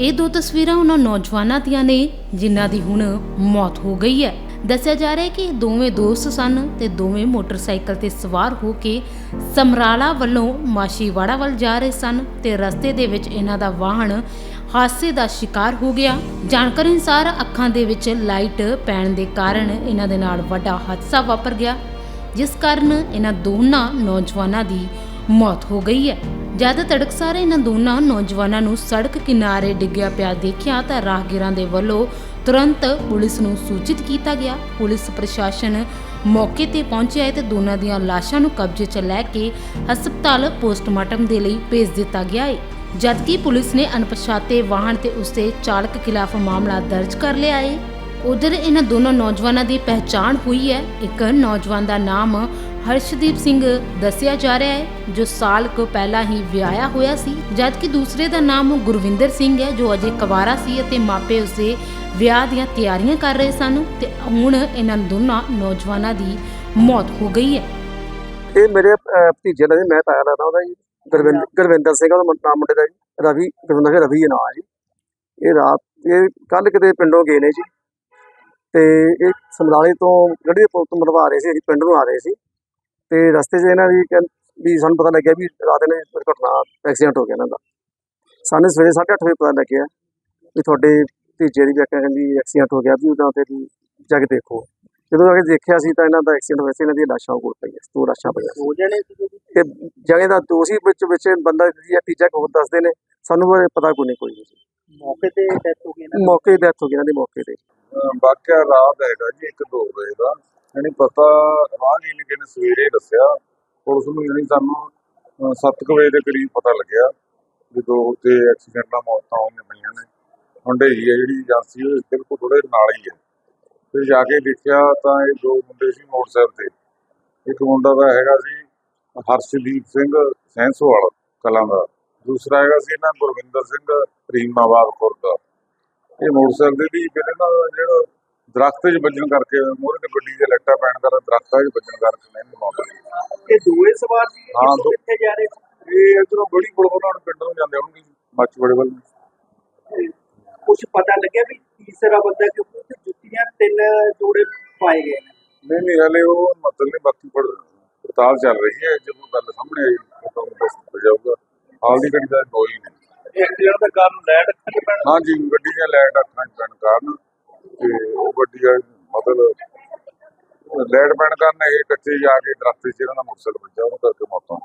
ਇਹ ਦੋ ਤਸਵੀਰਾਂ ਉਹਨਾਂ ਨੌਜਵਾਨਾਂ ਦੀਆਂ ਨੇ, ਜਿਨ੍ਹਾਂ ਦੀ ਹੁਣ ਮੌਤ ਹੋ ਗਈ ਹੈ। ਦੱਸਿਆ ਜਾ ਰਿਹਾ ਹੈ ਕਿ ਦੋਵੇਂ ਦੋਸਤ ਸਨ ਤੇ ਦੋਵੇਂ ਮੋਟਰਸਾਈਕਲ ਤੇ ਸਵਾਰ ਹੋ ਕੇ ਸਮਰਾਲਾ ਵੱਲੋਂ ਮਾਸ਼ੀਵਾੜਾ ਵੱਲ ਜਾ ਰਹੇ ਸਨ ਤੇ ਰਸਤੇ ਦੇ ਵਿੱਚ ਇਹਨਾਂ ਦਾ ਵਾਹਨ ਹਾਦਸੇ ਦਾ ਸ਼ਿਕਾਰ ਹੋ ਗਿਆ। ਜਾਣਕਾਰੀ ਅਨੁਸਾਰ ਅੱਖਾਂ ਦੇ ਵਿੱਚ ਲਾਈਟ ਪੈਣ ਦੇ ਕਾਰਨ ਇਹਨਾਂ ਦੇ ਨਾਲ ਵੱਡਾ ਹਾਦਸਾ ਵਾਪਰ ਗਿਆ, ਜਿਸ ਕਾਰਨ ਇਹਨਾਂ ਦੋਨਾਂ ਨੌਜਵਾਨਾਂ ਦੀ ਮੌਤ ਹੋ ਗਈ ਹੈ। ਜਦ ਤੜਕਸਾਰ ਇਹਨਾਂ ਦੋਨਾਂ ਨੌਜਵਾਨਾਂ ਨੂੰ ਸੜਕ ਕਿਨਾਰੇ ਡਿੱਗਿਆ ਪਿਆ ਦੇਖਿਆ ਤਾਂ ਰਾਹਗੀਰਾਂ ਦੇ ਵੱਲੋਂ ਤੁਰੰਤ ਪੁਲਿਸ ਨੂੰ ਸੂਚਿਤ ਕੀਤਾ ਗਿਆ। ਪੁਲਿਸ ਪ੍ਰਸ਼ਾਸਨ ਮੌਕੇ ਤੇ ਪਹੁੰਚਿਆ ਤੇ ਦੋਨਾਂ ਦੀਆਂ ਲਾਸ਼ਾਂ ਨੂੰ ਕਬਜ਼ੇ 'ਚ ਲੈ ਕੇ ਹਸਪਤਾਲ ਪੋਸਟਮਾਰਟਮ ਦੇ ਲਈ ਭੇਜ ਦਿੱਤਾ ਗਿਆ ਹੈ। ਜਦਕਿ ਪੁਲਿਸ ਨੇ ਅਣਪਛਾਤੇ ਵਾਹਨ ਤੇ ਉਸਦੇ ਚਾਲਕ ਖਿਲਾਫ ਮਾਮਲਾ ਦਰਜ ਕਰ ਲਿਆ ਹੈ। ਉਧਰ ਇਹਨਾਂ ਦੋਨੋਂ ਨੌਜਵਾਨਾਂ ਦੀ ਪਹਿਚਾਣ ਹੋਈ ਹੈ। ਇੱਕ ਨੌਜਵਾਨ ਦਾ ਨਾਮ ਹਰਸ਼ਦੀਪ ਸਿੰਘ ਦੱਸਿਆ ਜਾ ਰਿਹਾ ਹੈ, ਜੋ ਸਾਲ ਕੁ ਪਹਿਲਾਂ ਹੀ ਵਿਆਹਿਆ ਹੋਇਆ ਸੀ, ਜਦਕਿ ਦੂਸਰੇ ਦਾ ਨਾਮ ਗੁਰਵਿੰਦਰ ਸਿੰਘ ਹੈ, ਜੋ ਅਜੇ ਕੁਵਾਰਾ ਸੀ ਅਤੇ ਮਾਪੇ ਉਸਦੇ ਵਿਆਹ ਦੀਆਂ ਤਿਆਰੀਆਂ ਕਰ ਰਹੇ ਸਨ ਤੇ ਹੁਣ ਇਹਨਾਂ ਦੋਨਾਂ ਨੌਜਵਾਨਾਂ ਦੀ ਮੌਤ ਹੋ ਗਈ ਹੈ। ਇਹ ਮੇਰੇ ਭਤੀਜੇ ਦਾ ਜੀ, ਮੈਂ ਤਾਇਆ ਲੱਗਦਾ ਉਹਦਾ ਜੀ ਗੁਰਵਿੰਦਰ ਗੁਰਵਿੰਦਰ ਸਿੰਘ ਉਹਦਾ ਨਾਮ ਮੁੰਡੇ ਦਾ ਜੀ, ਰਵੀ, ਗੁਰਵਿੰਦਰ ਸਿੰਘ, ਰਵੀ ਹੈ ਨਾਂ ਜੀ। ਇਹ ਰਾਤ, ਇਹ ਕੱਲ ਕਿਤੇ ਪਿੰਡੋਂ ਗਏ ਨੇ ਜੀ। ਤੇ ਇਹ ਸਮਰਾਲੇ ਤੋਂ, ਗੱਡੀ ਦੇ ਪੁਲ ਤੋਂ ਮਰਵਾ ਰਹੇ ਸੀ, ਅਸੀਂ ਪਿੰਡ ਨੂੰ ਆ ਰਹੇ ਸੀ। ਤੇ ਰਸਤੇ 'ਚ ਇਹਨਾਂ ਦੀ ਵੀ ਸਾਨੂੰ ਪਤਾ ਲੱਗਿਆ ਵੀ ਰਾਤ ਇਹਨਾਂ ਦੀ ਦੁਰਘਟਨਾ ਐਕਸੀਡੈਂਟ ਹੋ ਗਿਆ ਇਹਨਾਂ ਦਾ। ਸਾਨੂੰ ਸਵੇਰੇ 8:30 ਵਜੇ ਪਤਾ ਲੱਗਿਆ ਵੀ ਤੁਹਾਡੇ ਭਤੀਜੇ ਦੀ ਵੀ ਆਖਿਆ ਕਹਿੰਦੀ ਐਕਸੀਡੈਂਟ ਹੋ ਗਿਆ ਵੀ ਉਹਦਾ ਤੇ ਵੀ ਜਾ ਕੇ ਦੇਖੋ। ਜਦੋਂ ਆ ਕੇ ਦੇਖਿਆ ਸੀ ਤਾਂ ਇਹਨਾਂ ਦਾ ਐਕਸੀਡੈਂਟ ਹੋਇਆ ਸੀ ਇਹਨਾਂ ਦੀਆਂ ਲਾਸ਼ਾਂ ਕੋਲ ਪਈਆਂ ਸੀ, ਦੋ ਲਾਸ਼ਾਂ ਪਈਆਂ। ਹੋ ਜਾਣੇ ਸੀ ਤੇ ਜਗ੍ਹਾ ਦਾ ਦੋਸ਼ੀ ਵਿੱਚ ਵਿੱਚ ਬੰਦਾ ਜਾਂ ਤੀਜਾ ਕੋਈ ਦੱਸਦੇ ਨੇ ਸਾਨੂੰ ਬਾਰੇ ਪਤਾ ਕੋਈ ਨਹੀਂ ਕੋਈ। ਮੌਕੇ ਤੇ ਡੈਥ ਹੋ ਗਈ ਨਾ ਮੌਕੇ ਡੈਥ ਹੋ ਗਈ ਇਹਨਾਂ ਦੀ ਮੌਕੇ ਤੇ। ਵਾਕਿਆ ਰਾਤ ਹੈਗਾ ਜੀ ਇੱਕ ਦੋ ਵਜੇ ਦਾ। ਯਾਨੀ ਪਤਾ ਰਾਹਗੀਰ ਨੇ ਕਿਨੇ ਸਵੇਰੇ ਦੱਸਿਆ। ਪੁਲਿਸ ਨੂੰ ਯਾਨੀ ਸਾਨੂੰ 7 ਵਜੇ ਦੇ ਕਰੀਬ ਪਤਾ ਲੱਗਿਆ ਜਦੋਂ ਦੋ ਤੇ ਐਕਸੀਡੈਂਟ ਨਾਲ ਮੌਤਾਂ ਹੋਈਆਂ ਪਈਆਂ ਨੇ। ਹੁੰਡਈ ਹੈ ਜਿਹੜੀ ਏਜੰਸੀ, ਉਹ ਬਿਲਕੁਲ ਥੋੜੇ ਨਾਲ ਹੀ ਹੈ। ਫਿਰ ਜਾ ਕੇ ਦੇਖਿਆ ਤਾਂ ਇਹ ਦੋ ਮੁੰਡੇ ਸੀ ਮੋਟਰਸਾਈਕਲ ਤੇ। ਇੱਕ ਮੁੰਡਾ ਦਾ ਹੈਗਾ ਸੀ ਹਰਸ਼ਦੀਪ ਸਿੰਘ ਸੈਂਸੋਵਾਲ ਕਲਾਂ ਦਾ। ਦੂਸਰਾ ਹੈਗਾ ਸੀ ਇਹਨਾਂ ਗੁਰਵਿੰਦਰ ਸਿੰਘ ਰੀਮਾਬਾਦ ਖੁਰਦ ਦਾ। ਇਹ ਮੋਟਰਸਾਈਕਲ ਦੀ ਫਿਰ ਇਹਨਾਂ ਦਾ ਜਿਹੜਾ ਦਰਖਤ 'ਚ ਵੱਜਣ ਕਰਕੇ ਮੋਹਰੇ ਤੇ ਗੱਡੀ ਦੇ ਲੱਟਾ ਪੈਣ ਕਾਰਨ ਦਰਖਤਾਂ 'ਚ ਵੱਜਣ ਕਰਕੇ ਨਹੀਂ ਮੌਤ ਹੋਈ ਇਹ ਦੋਵੇਂ ਸਵਾਰ ਸੀ ਹਾਂ, ਦੋ- ਕਿੱਥੇ ਜਾ ਰਹੇ ਸੀ? ਇਹ ਇਧਰੋਂ ਬੜੀ ਬੜਬੜਾ ਨੂੰ ਪਿੰਡ ਨੂੰ ਜਾਂਦੇ ਹੋਣਗੇ ਮੱਚ ਬੜੇ ਵੱਲ। ਕੁਝ ਪਤਾ ਲੱਗਿਆ ਵੀ ਤੀਸਰਾ ਬੰਦਾ ਕਿਉਂਕਿ ਉੱਥੇ ਜੁੱਤੀਆਂ ਤਿੰਨ ਜੋੜੇ ਪਾਏ ਗਏ ਨੇ? ਨਹੀਂ ਨਹੀਂ ਹਲੇ ਉਹ ਮਤਲਬ ਨਹੀਂ ਬਾਕੀ ਪੜ ਪੜਤਾਲ ਚੱਲ ਰਹੀ ਹੈ ਜਦੋਂ ਗੱਲ ਸਾਹਮਣੇ ਆਈ ਤਾਂ ਤੁਹਾਨੂੰ ਦੱਸ ਜਾਊਗਾ। ਹਾਲ ਦੀ ਘੜੀ ਦਾ ਕੋਈ ਨਹੀਂ। ਐਕਸੀਡੈਂਟ ਦਾ ਕਾਰਨ ਲੈਟ ਅੱਖਾਂ ਪੈਣ ਹਾਂਜੀ ਗੱਡੀ ਦੀਆਂ ਲਾਈਟ ਅੱਖਾਂ 'ਚ ਪੈਣ ਕਾਰਨ ਤੇ ਉਹ ਗੱਡੀ ਦਾ ਮਤਲਬ ਲਾਈਟ ਪੈਣ ਕਾਰਨ ਇਹ ਕੱਚੇ ਜਾ ਕੇ ਦਰਖਤ 'ਚ ਇਹਨਾਂ ਦਾ ਮੋਟਰਸਾਈਕਲ ਵੱਜਾ ਉਹਨੂੰ ਕਰਕੇ ਮੌਤਾਂ